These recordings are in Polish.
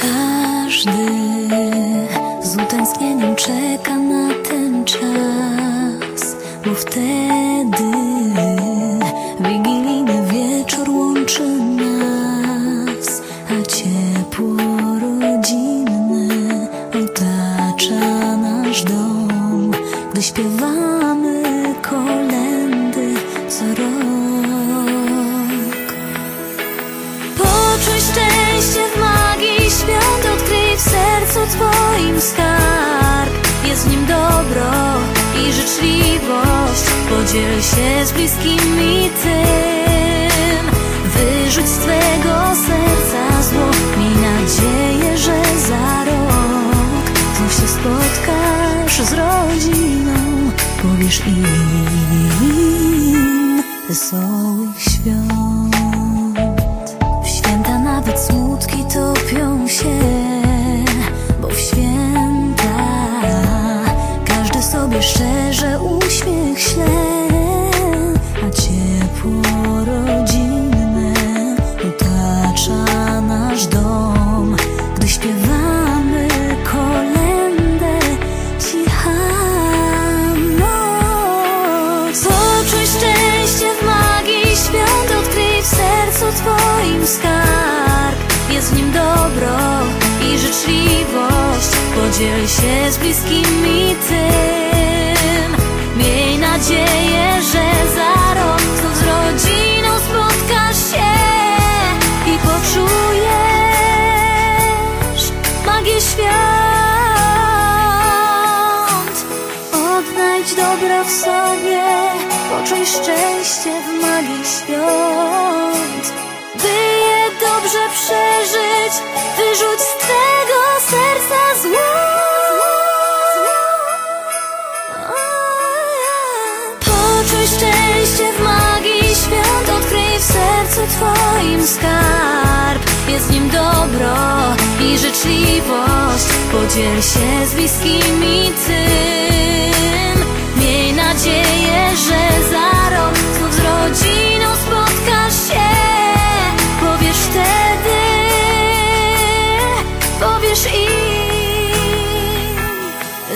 Każdy z utęsknieniem czeka na ten czas, bo wtedy wigilijny wieczór łączy i życzliwość, podziel się z bliskimi tym. Wyrzuć z Twego serca zło, miej nadzieję, że za rok znów się spotkasz z rodziną, powiesz im wesołych świąt. Szczerze uśmiech śle, a ciepło rodzinne otacza nasz dom, gdy śpiewamy kolendę cicha noc. Poczuj szczęście w magii świąt, odkryj w sercu Twoim skarb. Jest w nim dobro i życzliwość, podziel się z bliskimi tym. Dobro w sobie, poczuj szczęście w magii świąt. By je dobrze przeżyć, wyrzuć z twego serca zło. Poczuj szczęście w magii świąt, odkryj w sercu Twoim skarb. Jest w nim dobro i życzliwość, podziel się z bliskimi tym.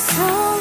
Wesołych